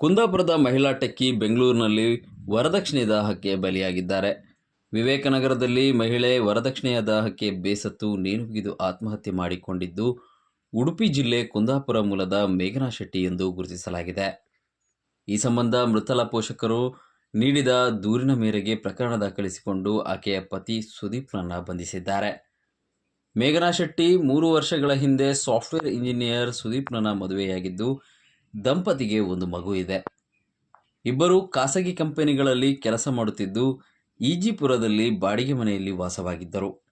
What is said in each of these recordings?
ಕುಂದಾಪುರದ ಮಹಿಳಾ ಟೆಕ್ಕಿ ಬೆಂಗಳೂರಿನಲ್ಲಿ ವರದಕ್ಷಿಣೆ ದಾಹಕ್ಕೆ ಬಲಿಯಾಗಿದ್ದಾರೆ. ವಿವೇಕನಗರದಲ್ಲಿ ಮಹಿಳೆ ವರದಕ್ಷಿಣೆಯ ದಾಹಕ್ಕೆ ಬೇಸತ್ತು ನೇಣುಬಿಗಿದು ಆತ್ಮಹತ್ಯೆ ಮಾಡಿಕೊಂಡಿದ್ದು, ಉಡುಪಿ ಜಿಲ್ಲೆ ಕುಂದಾಪುರ ಮೂಲದ ಮೇಘನಾ ಶೆಟ್ಟಿ ಎಂದು ಗುರುತಿಸಲಾಗಿದೆ. ಈ ಸಂಬಂಧ ಮೃತಳ ಪೋಷಕರು ನೀಡಿದ ದೂರಿನ ಮೇರೆಗೆ ಪ್ರಕರಣ ದಾಖಲಿಸಿಕೊಂಡು ಆಕೆಯ ಪತಿ ಸುದೀಪ್ನನ್ನು ಬಂಧಿಸಿದ್ದಾರೆ. ಮೇಘನಾ ಶೆಟ್ಟಿ ಮೂರು ವರ್ಷಗಳ ಹಿಂದೆ ಸಾಫ್ಟ್ವೇರ್ ಇಂಜಿನಿಯರ್ ಸುದೀಪ್ನನ್ನ ಮದುವೆಯಾಗಿದ್ದು ದಂಪತಿಗೆ ಒಂದು ಮಗು ಇದೆ. ಇಬ್ಬರು ಖಾಸಗಿ ಕಂಪನಿಗಳಲ್ಲಿ ಕೆಲಸ ಮಾಡುತ್ತಿದ್ದು, ಈಜಿಪುರದಲ್ಲಿ ಬಾಡಿಗೆ ಮನೆಯಲ್ಲಿ ವಾಸವಾಗಿದ್ದರು.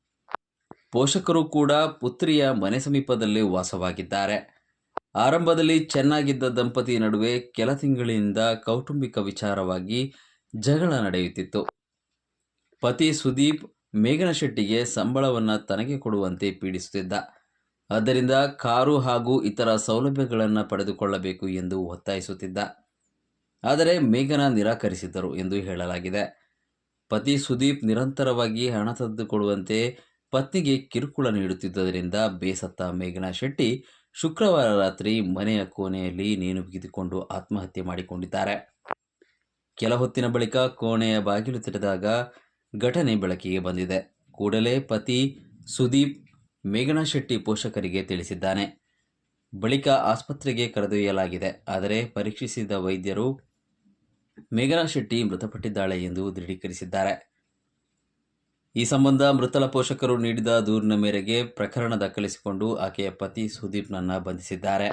ಪೋಷಕರು ಕೂಡ ಪುತ್ರಿಯ ಮನೆ ಸಮೀಪದಲ್ಲೇ ವಾಸವಾಗಿದ್ದಾರೆ. ಆರಂಭದಲ್ಲಿ ಚೆನ್ನಾಗಿದ್ದ ದಂಪತಿ ನಡುವೆ ಕೆಲ ತಿಂಗಳಿಂದ ಕೌಟುಂಬಿಕ ವಿಚಾರವಾಗಿ ಜಗಳ ನಡೆಯುತ್ತಿತ್ತು. ಪತಿ ಸುದೀಪ್ ಮೇಘನ ಶೆಟ್ಟಿಗೆ ಸಂಬಳವನ್ನು ತನಗೆ ಕೊಡುವಂತೆ ಪೀಡಿಸುತ್ತಿದ್ದ. ಆದ್ದರಿಂದ ಕಾರು ಹಾಗೂ ಇತರ ಸೌಲಭ್ಯಗಳನ್ನು ಪಡೆದುಕೊಳ್ಳಬೇಕು ಎಂದು ಒತ್ತಾಯಿಸುತ್ತಿದ್ದ. ಆದರೆ ಮೇಘನ ನಿರಾಕರಿಸಿದ್ದರು ಎಂದು ಹೇಳಲಾಗಿದೆ. ಪತಿ ಸುದೀಪ್ ನಿರಂತರವಾಗಿ ಹಣ ತಂದುಕೊಡುವಂತೆ ಪತ್ನಿಗೆ ಕಿರುಕುಳ ನೀಡುತ್ತಿದ್ದರಿಂದ ಬೇಸತ್ತ ಮೇಘನಾ ಶೆಟ್ಟಿ ಶುಕ್ರವಾರ ರಾತ್ರಿ ಮನೆಯ ಕೋಣೆಯಲ್ಲಿ ನೇಣು ಬಿಗಿದುಕೊಂಡು ಆತ್ಮಹತ್ಯೆ ಮಾಡಿಕೊಂಡಿದ್ದಾರೆ. ಕೆಲ ಹೊತ್ತಿನ ಬಳಿಕ ಕೋಣೆಯ ಬಾಗಿಲು ತೆರೆದಾಗ ಘಟನೆ ಬೆಳಕಿಗೆ ಬಂದಿದೆ. ಕೂಡಲೇ ಪತಿ ಸುದೀಪ್ ಮೇಘನಾ ಶೆಟ್ಟಿ ಪೋಷಕರಿಗೆ ತಿಳಿಸಿದ್ದಾನೆ. ಬಳಿಕ ಆಸ್ಪತ್ರೆಗೆ ಕರೆದೊಯ್ಯಲಾಗಿದೆ. ಆದರೆ ಪರೀಕ್ಷಿಸಿದ ವೈದ್ಯರು ಮೇಘನಾ ಶೆಟ್ಟಿ ಮೃತಪಟ್ಟಿದ್ದಾಳೆ ಎಂದು ದೃಢೀಕರಿಸಿದ್ದಾರೆ. ಈ ಸಂಬಂಧ ಮೃತಳ ಪೋಷಕರು ನೀಡಿದ ದೂರಿನ ಮೇರೆಗೆ ಪ್ರಕರಣ ದಾಖಲಿಸಿಕೊಂಡು ಆಕೆಯ ಪತಿ ಸುದೀಪ್ನನ್ನು ಬಂಧಿಸಿದ್ದಾರೆ.